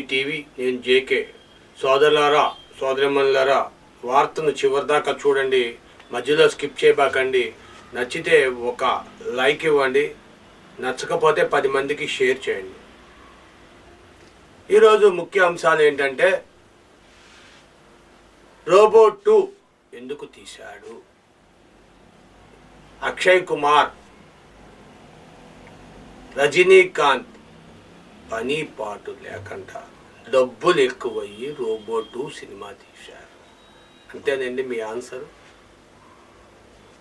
TV నేను JK. సోదరులారా సోదరిమణులారా వార్తను చివరిదాకా చూడండి. మధ్యలో స్కిప్ చేయబాకండి. నచ్చితే ఒక లైక్ ఇవ్వండి. నచ్చకపోతే పది మందికి షేర్ చేయండి. ఈరోజు ముఖ్య అంశాలు ఏంటంటే రోబోట్ టూ ఎందుకు తీశాడు? అక్షయ్ కుమార్ రజనీకాంత్ పని పాటు లేకుండా డబ్బులు ఎక్కువయ్యి రోబోటు సినిమా తీశారు. అంతేనండి మీ ఆన్సర్?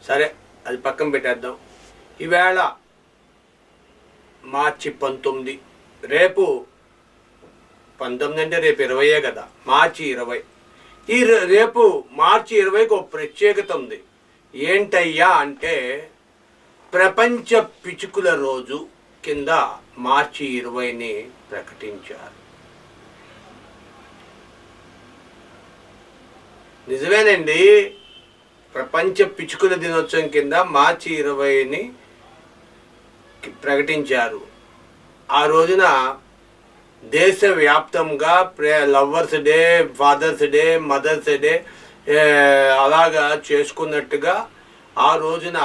సరే అది పక్కన పెట్టేద్దాం. ఈవేళ మార్చి పంతొమ్మిది రేపు పంతొమ్మిది అంటే రేపు ఇరవయే కదా మార్చి ఇరవై. ఈ రేపు మార్చి ఇరవైకి ఒక ప్రత్యేకత ఉంది. ఏంటయ్యా అంటే ప్రపంచ పిచుకుల రోజు కింద మార్చి ఇరవైని ప్రకటించారు. నిజమేనండి ప్రపంచ పిచ్చుకుల దినోత్సవం కింద మార్చి ఇరవైని ప్రకటించారు. ఆ రోజున దేశవ్యాప్తంగా ప్రే lovers day fathers day mothers day అలాగా చేసుకున్నట్టుగా ఆ రోజున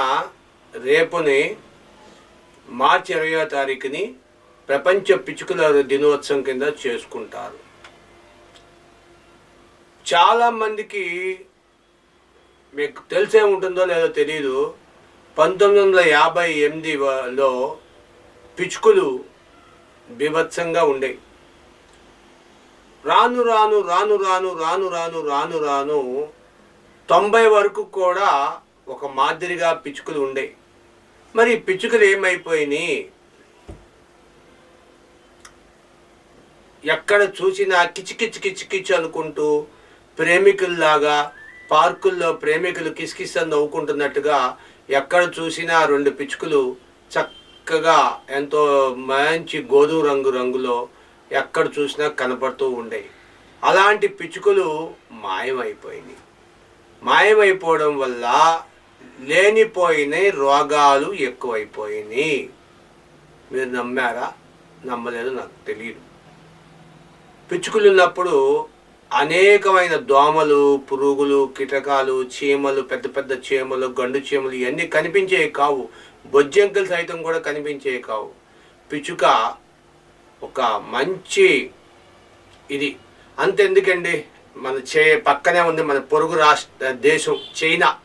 రేపుని మార్చి ఇరవయో తారీఖుని ప్రపంచ పిచ్చుకల దినోత్సవం కింద చేసుకుంటారు. చాలా మందికి మీకు తెలిసే ఉంటుందో లేదో తెలియదు పంతొమ్మిది వందల యాభై ఎనిమిదిలో పిచ్చుకలు బీభత్సంగా ఉండే. రాను రాను రాను రాను రాను రాను రాను రాను తొంభై వరకు కూడా ఒక మాదిరిగా పిచ్చుకలు ఉండే. మరి పిచ్చుకలు ఏమైపోయినాయి ఎక్కడ చూసినా కిచికిచి కిచి కిచి అనుకుంటూ ప్రేమికుల్లాగా పార్కుల్లో ప్రేమికులు కిసకిస నవ్వుకుంటున్నట్టుగా ఎక్కడ చూసినా రెండు పిచ్చుకలు చక్కగా ఎంతో మంచి గోధుమ రంగు రంగులో ఎక్కడ చూసినా కనపడుతూ ఉండేవి అలాంటి పిచ్చుకలు మాయమైపోయినాయి. మాయమైపోవడం వల్ల లేనిపోయినాయి రోగాలు ఎక్కువైపోయినాయి మీరు నమ్మారా? నమ్మలేదు నాకు తెలియదు పిచ్చుకలు ఉన్నప్పుడు అనేకమైన దోమలు పురుగులు కీటకాలు చీమలు పెద్ద పెద్ద చీమలు గండు చీమలు ఇవన్నీ కనిపించేవి కావు. బొజ్జంకులు సైతం కూడా కనిపించేవి కావు. పిచ్చుక ఒక మంచి ఇది. అంతెందుకండి? మన చే పక్కనే ఉంది మన పొరుగు రాష్ట్ర దేశం చైనా.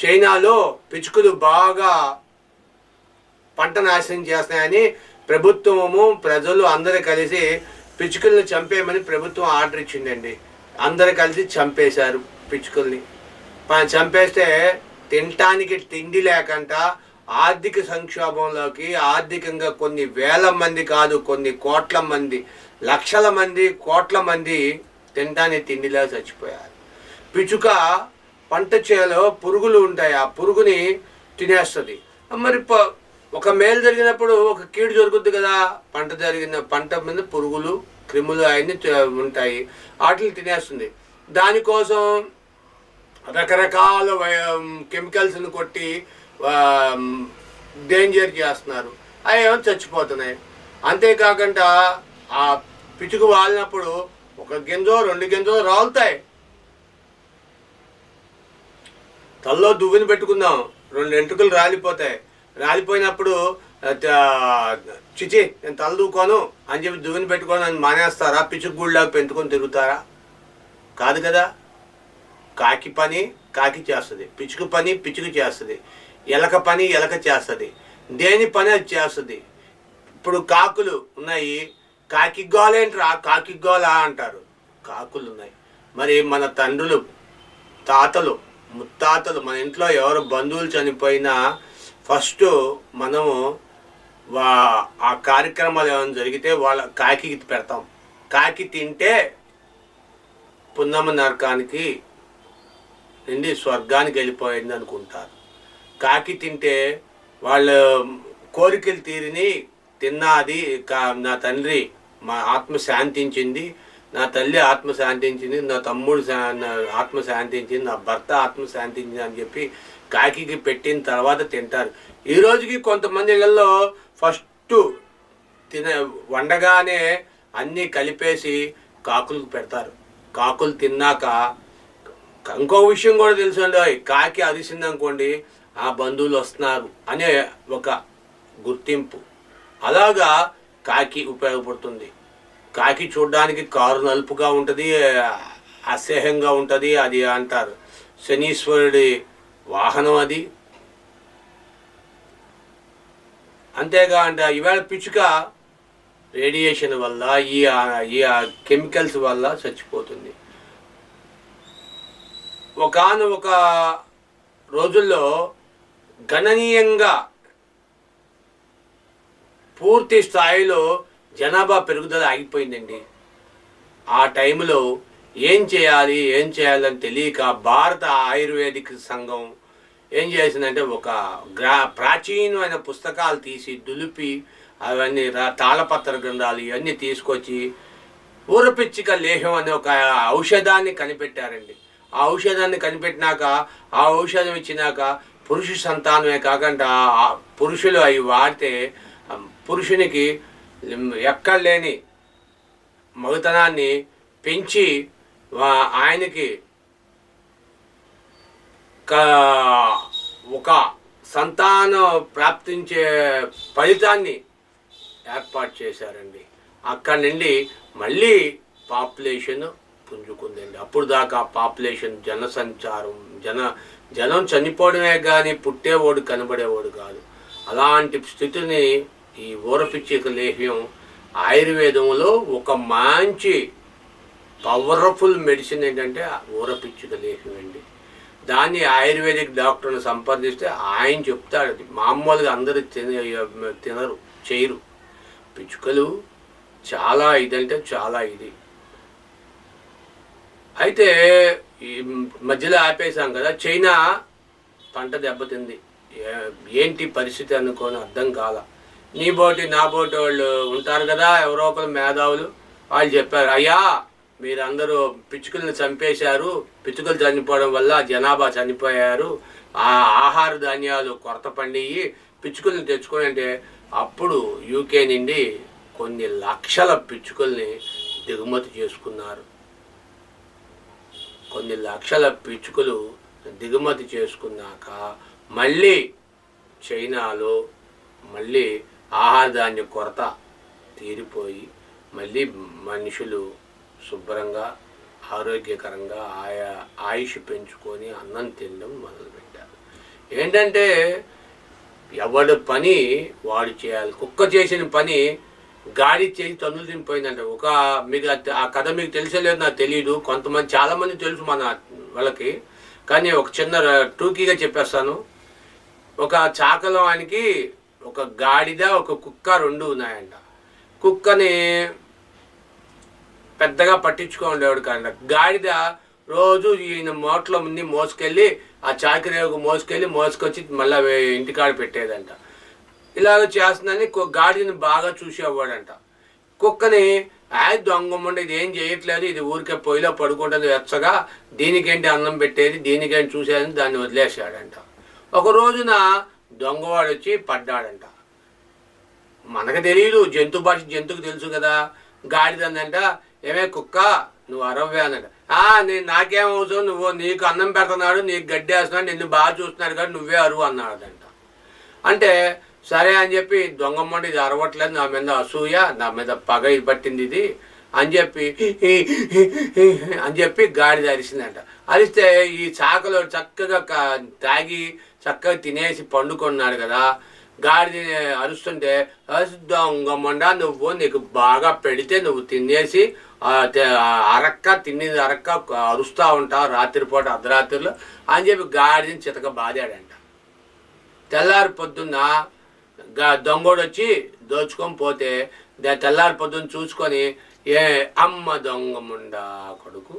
చైనాలో పిచ్చుకలు బాగా పంట నాశనం చేస్తాయని ప్రభుత్వము ప్రజలు అందరూ కలిసి పిచ్చుకల్ని చంపేయమని ప్రభుత్వం ఆర్డర్ ఇచ్చిందండి. అందరు కలిసి చంపేశారు పిచ్చుకల్ని. చంపేస్తే తినటానికి తిండి లేకుండా ఆర్థిక సంక్షోభంలోకి ఆర్థికంగా కొన్ని వేల మంది కాదు కొన్ని కోట్ల మంది లక్షల మంది కోట్ల మంది తినటానికి తిండిలా చచ్చిపోయారు. పిచ్చుక పంట చేలో పురుగులు ఉంటాయి. ఆ పురుగుని తినేస్తుంది. మరి ఒక మేలు జరిగినప్పుడు ఒక కీడు జరుగుద్ది కదా. పంట జరిగిన పంట మీద పురుగులు క్రిములు అవన్నీ ఉంటాయి. వాటిని తినేస్తుంది. దానికోసం రకరకాల కెమికల్స్ని కొట్టి డేంజర్ చేస్తున్నారు. అవి ఏమో చచ్చిపోతున్నాయి. అంతేకాకుండా ఆ పిచుకు వాలినప్పుడు ఒక గింజో రెండు గింజో రాలుతాయి. తల్లో దువ్విని పెట్టుకుందాం. రెండు ఎంట్రుకలు రాలిపోతాయి. రాలిపోయినప్పుడు చిచి నేను తల దూకోను అని చెప్పి దువ్విని పెట్టుకొని అని మానేస్తారా? పిచ్చుకు పెంచుకొని తిరుగుతారా? కాదు కదా. కాకి పని కాకి చేస్తుంది. పిచ్చుకు పని పిచ్చుకు చేస్తుంది. ఎలక పని ఎలక చేస్తుంది. దేని పని అది చేస్తుంది? ఇప్పుడు కాకులు ఉన్నాయి. కాకి గోలేంట్రా కాకి గోలా అంటారు. కాకులు ఉన్నాయి. మరి మన తండ్రులు తాతలు ముత్తాతలు మన ఇంట్లో ఎవరు బంధువులు చనిపోయినా ఫస్ట్ మనము వా ఆ కార్యక్రమాలు ఏమైనా జరిగితే వాళ్ళ కాకి పెడతాం. కాకి తింటే పున్నమ నరకానికి నుండి స్వర్గానికి వెళ్ళిపోయింది అనుకుంటారు. కాకి తింటే వాళ్ళ కోరికలు తీరిని తిన్నది కా- నా తండ్రి మా ఆత్మ శాంతించింది. నా తల్లి ఆత్మ శాంతించింది నా తమ్ముడు నా ఆత్మ శాంతించింది నా భర్త ఆత్మ శాంతించింది అని చెప్పి కాకికి పెట్టిన తర్వాత తింటారు. ఈ రోజుకి కొంతమంది ఇళ్ళల్లో ఫస్ట్ తిన వండగానే అన్నీ కలిపేసి కాకులకు పెడతారు. కాకులు తిన్నాక ఇంకో విషయం కూడా తెలుసండి కాకి అరిసింది అనుకోండి ఆ బంధువులు వస్తున్నారు అనే ఒక గుర్తింపు. అలాగా కాకి ఉపయోగపడుతుంది. కాకి చూడడానికి కారు నలుపుగా ఉంటుంది అసహ్యంగా ఉంటుంది అది అంటారు. శనీశ్వరుడి వాహనం అది. అంతేగా అంటే ఇవాళ పిచ్చుక రేడియేషన్ వల్ల ఈ ఈ కెమికల్స్ వల్ల చచ్చిపోతుంది. ఒకాను ఒక రోజుల్లో గణనీయంగా పూర్తి స్థాయిలో జనాభా పెరుగుదల ఆగిపోయిందండి. ఆ టైంలో ఏం చేయాలి ఏం చేయాలని తెలియక భారత ఆయుర్వేదిక్ సంఘం ఏం చేసిందంటే ఒక గ్రా ప్రాచీనమైన పుస్తకాలు తీసి దులిపి అవన్నీ తాళపత్ర గ్రంథాలు ఇవన్నీ తీసుకొచ్చి ఊరపిచ్చిక లేహం అనే ఒక ఔషధాన్ని కనిపెట్టారండి. ఆ ఔషధాన్ని కనిపెట్టినాక ఆ ఔషధం ఇచ్చినాక పురుష సంతానమే కాకుండా పురుషులు అవి వాడితే పురుషునికి ఎక్కడ లేని మగతనాన్ని పెంచి వా- ఆయనకి ఒక సంతానం ప్రాప్తించే ఫలితాన్ని ఏర్పాటు చేశారండి. అక్కడి నుండి మళ్ళీ పాపులేషన్ పుంజుకుందండి. అప్పుడు దాకా పాపులేషన్ జనసంచారం జన జనం చనిపోవడమే కానీ పుట్టేవాడు కనబడేవాడు కాదు. అలాంటి స్థితిని ఈ ఊరపిచ్చిక లేహ్యం ఆయుర్వేదంలో ఒక మంచి పవర్ఫుల్ మెడిసిన్ ఏంటంటే ఊరపిచ్చుక లేహ్యం అండి. దాన్ని ఆయుర్వేదిక్ డాక్టర్ని సంప్రదిస్తే ఆయన చెప్తాడు మామూలుగా అందరూ తిన తినరు చేయరు. పిచ్చుకలు చాలా ఇదంటే చాలా ఇది. అయితే ఈ మధ్యలో ఆపేశాం కదా చైనా పంట దెబ్బతింది. ఏంటి పరిస్థితి అనుకోని అర్థం కాల. నీ బోటి నా బోటి వాళ్ళు ఉంటారు కదా ఎవరో ఒకరు మేధావులు. వాళ్ళు చెప్పారు అయ్యా మీరందరూ పిచ్చుకల్ని చంపేశారు. పిచ్చుకలు చనిపోవడం వల్ల జనాభా చనిపోయారు. ఆ ఆహార ధాన్యాలు కొరత పండియి పిచ్చుకల్ని తెచ్చుకొని అంటే అప్పుడు యూకే నుండి కొన్ని లక్షల పిచ్చుకల్ని దిగుమతి చేసుకున్నారు. కొన్ని లక్షల పిచ్చుకలు దిగుమతి చేసుకున్నాక మళ్ళీ చైనాలో మళ్ళీ ఆహార ధాన్య కొరత తీరిపోయి మళ్ళీ మనుషులు శుభ్రంగా ఆరోగ్యకరంగా ఆయా ఆయుష్ పెంచుకొని అన్నం తినడం మొదలుపెట్టారు. ఏంటంటే ఎవడు పని వాడు చేయాలి. కుక్క చేసిన పని గాడి చేసి తన్నులు తినిపోయిందంట. ఒక మీకు ఆ- కథ మీకు తెలిసలేదు నాకు తెలియదు కొంతమంది చాలామంది తెలుసు మన వాళ్ళకి. కానీ ఒక చిన్న టూకీగా చెప్పేస్తాను. ఒక చాకలం ఆయనకి ఒక గాడిద ఒక కుక్క రెండు ఉన్నాయంట. కుక్కని పెద్దగా పట్టించుకో ఉండేవాడు కాదంట. గాడిద రోజు ఈయన మోట్లో ముందు మోసుకెళ్ళి ఆ చాకరేవుకు మోసుకెళ్ళి మోసుకొచ్చి మళ్ళీ ఇంటికాడ పెట్టేదంట. ఇలాగ చేస్తుందని గాడిని బాగా చూసేవాడంట. కుక్కని ఆ ఉండే ఇది ఏం చేయట్లేదు ఇది ఊరికే పొయ్యిలో పడుకుంటుంది వెచ్చగా దీనికేంటి అన్నం పెట్టేది దీనికేంటి చూసేది దాన్ని వదిలేసాడంట ఒక రోజున దొంగవాడు వచ్చి పడ్డాడంట. మనకు తెలియదు జంతు భాష జంతువుకు తెలుసు కదా. గాడిదందంట ఏమే కుక్క నువ్వు అరవ్వే అన్నట ఆ నేను నాకేం అవసరం నువ్వు నీకు అన్నం పెడుతున్నాడు నీకు గడ్డి వేస్తున్నాడు నిన్ను బాగా చూస్తున్నాడు కానీ నువ్వే అరువు అన్నాడంట. అంటే సరే అని చెప్పి దొంగమ్మండి ఇది అరవట్లేదు నా మీద అసూయ నా మీద పగ ఇది పట్టింది ఇది అని చెప్పి అని చెప్పి గాడిద అరిసిందంట అరిస్తే ఈ చాకలో చక్కగా తాగి చక్కగా తినేసి పండుకున్నాడు కదా. గాడిద అరుస్తుంటే "అస్ నువ్వు నీకు బాగా పెడితే నువ్వు తినేసి అరక్క తినేది అరక్క అరుస్తూ ఉంటావు రాత్రిపూట అర్ధరాత్రిలో అని చెప్పి గాడిదని చితక బాదాడంట. తెల్లారి పొద్దున్న గా- దొంగోడు వచ్చి దోచుకొని పోతే తెల్లారి పొద్దున్న చూసుకొని ఏ అమ్మ దొంగముండా కొడుకు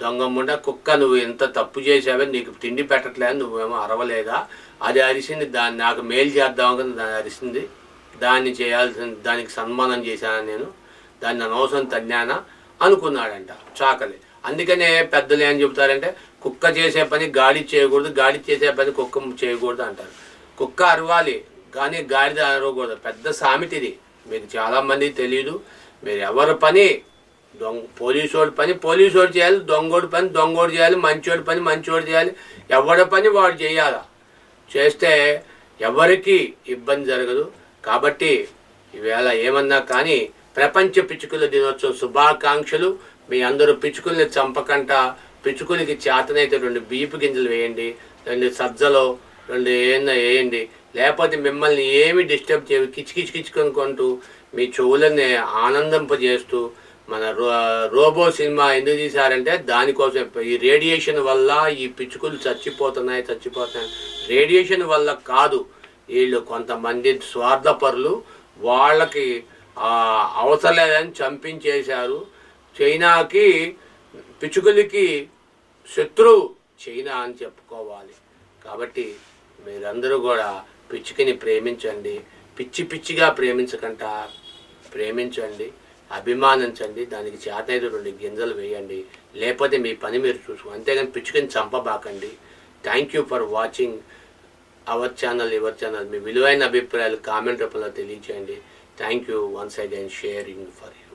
దొంగముండ కుక్క నువ్వు ఎంత తప్పు చేసావే నీకు తిండి పెట్టట్లేదు నువ్వేమో అరవలేదా? అది అరిసింది దాన్ని నాకు మేలు చేద్దామని దాన్ని అరిసింది. దాన్ని చేయాల్సిన దానికి సన్మానం చేశాను నేను? దాన్ని అనవసరం తన్నానా? అనుకున్నాడంట చాకలి. అందుకనే పెద్దలు ఏం చెబుతారంటే కుక్క చేసే పని గాడి చేయకూడదు గాడి చేసే పని కుక్క చేయకూడదు అంటారు. కుక్క అరవాలి కానీ గాడిద అరవకూడదు. పెద్ద సామెత ఇది. మీకు చాలామంది తెలియదు మీరు ఎవరి పని దొంగ పోలీసోడి పని పోలీసోడు చేయాలి దొంగోడి పని దొంగోడు చేయాలి మంచోడి పని మంచోడు చేయాలి. ఎవడి పని వాడు చేయాల? చేస్తే ఎవరికి ఇబ్బంది జరగదు. కాబట్టి ఈవేళ ఏమన్నా కానీ ప్రపంచ పిచ్చుకల దినోత్సవం శుభాకాంక్షలు. మీ అందరూ పిచ్చుకుల్ని చంపకంట పిచ్చుకులకి చేతనైతే రెండు బీపు గింజలు వేయండి రెండు సజ్జలో రెండు ఏదైనా వేయండి. లేకపోతే మిమ్మల్ని ఏమి డిస్టర్బ్ చేయవు కిచకిచ్ మీ చెవులని ఆనందింపజేస్తూ మన రో రోబో సినిమా ఎందుకు తీశారంటే దానికోసం. ఈ రేడియేషన్ వల్ల ఈ పిచ్చుకలు చచ్చిపోతున్నాయి చచ్చిపోతున్నాయి. రేడియేషన్ వల్ల కాదు వీళ్ళు కొంతమంది స్వార్థపరులు వాళ్ళకి అవసరం లేదని చంపించేశారు. చైనాకి పిచ్చుకులకి శత్రువు చైనా అని చెప్పుకోవాలి. కాబట్టి మీరందరూ కూడా పిచ్చుకని ప్రేమించండి. పిచ్చి పిచ్చిగా ప్రేమించకుండా ప్రేమించండి. అభిమానించండి దానికి చేతనైతే రెండు గింజలు వేయండి. లేకపోతే మీ పని మీరు చూసుకో అంతేగాని పిచ్చుకని చంపబాకండి. Thank you for watching our channel ever channel మీ విలువైన అభిప్రాయాలు కామెంట్ రూపంలో తెలియచేయండి. Thank you once again sharing for you